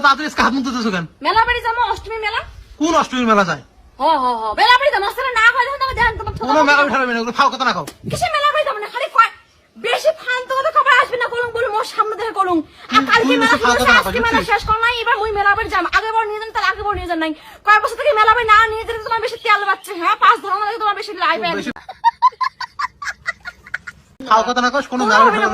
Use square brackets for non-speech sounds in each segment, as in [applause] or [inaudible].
তাড়াতাড়ি হাত মুখ দিতেছো কেন? মেলা বাড়ি যাব অষ্টমী মেলা? কোন অষ্টমীর মেলা যায়? হ হ হ। মেলা বাড়ি যাব আসলে না হয় তখন ধ্যান তোমার কোনো মেলা উঠাবে না ফাও কথা না খাও কিসে মেলা বাড়ি যাব না? খালি কয় বেশি ফালতু কথা খবর আসবে না করুন বলে মোর সামনে দেখে করুন আর কালকে মেলা আজকে মেলা শেষ কর নাই এবার মুই মেলা বাড়ি যাম আগে বার নিয়ে যান তার আগে বার নিয়ে যান নাই। কয়েক বছর থেকে মেলা বাড়ি না নিয়ে যেতে তোমার বেশি তেল বাচ্ছে হ্যাঁ? পাঁচ ধরনের তোমার বেশি লাইভ ফাও কথা না কস কোনো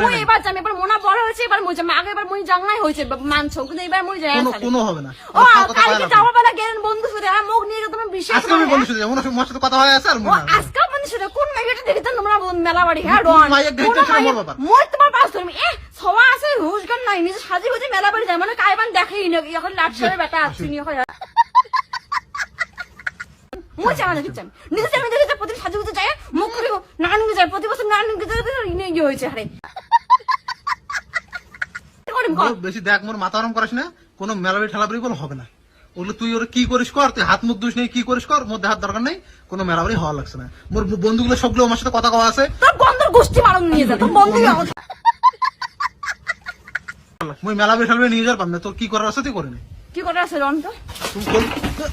মুই এবার যাম এবার মোনা বড় হয়েছে এবার মুই যাম আগে এবার মুই জাংলাই হয়েছে মানছো কিন্তু এবার মুই যাই কোনো কোনো হবে না। ও কালকে যাওয়ার বেলা গেলেন বন্ধু সুদে হ্যাঁ মুখ নিয়ে বিশ্বাস আজকে মোর সাথে কথা হয় আছে আর মনে হয় কোন মেয়েটা দেখেছেন তোমরা মেলা বাড়ি হ্যাঁ ডন মাইয়া দেখতে মোর বাবা। মই তোমার পাস ধরমি। এ সবা আছে হুশ গান নাই নিজে সাজি গুজি মেলা বাড়ি যায় মানে কাইবান দেখাই না এখন লাট সারে বেটা আসছি নি এখন মই না কিচ্ছাম নিজে চাই নিজে চাই প্রতিদিন সাজি গুজি যায় মুখ করে নানি যায় প্রতি বছর নানি যায় ইনে ইয়ে হয়েছে মোর বেশি দেখ মোর মাথা গরম করিস না কোনো মেলাবি ঠেলাবি কোনো হবে না ওগুলো তুই ওরা কি করিস কর তুই হাত মুখ দুষ নেই কি করিস কর মধ্যে হাত দরকার নেই কোনো মেলাবাড়ি হওয়া লাগছে না মোর বন্ধুগুলো সবগুলো আমার সাথে কথা কওয়া আছে তোর বন্ধুর গোষ্ঠী মারণ নিয়ে যা তোর বন্ধু মুই মেলাবি ঠেলাবি নিয়ে যার পাম না তোর কি করার আছে তুই করে নে কি করে আছে রন তো কর-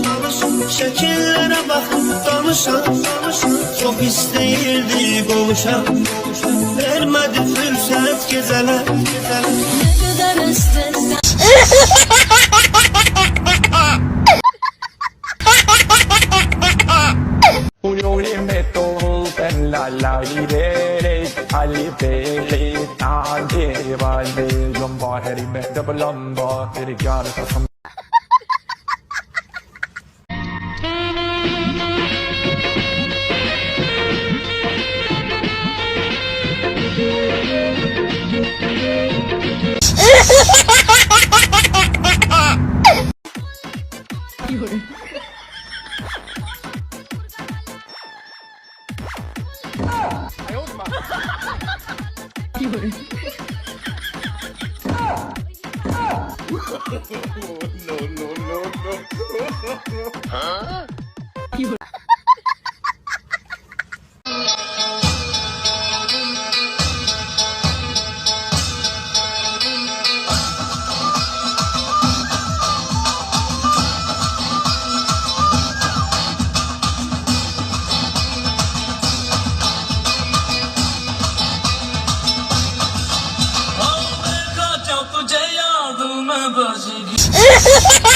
Şekillere bakıp danışan Çok isteyirdi kavuşan Vermedi fırsat gezele Ne kadar istesen la la li re re ali te le ta je ba de lom ba hari me double lom ba tere pyar ka no, no, no, no. huh? Bamba, [laughs]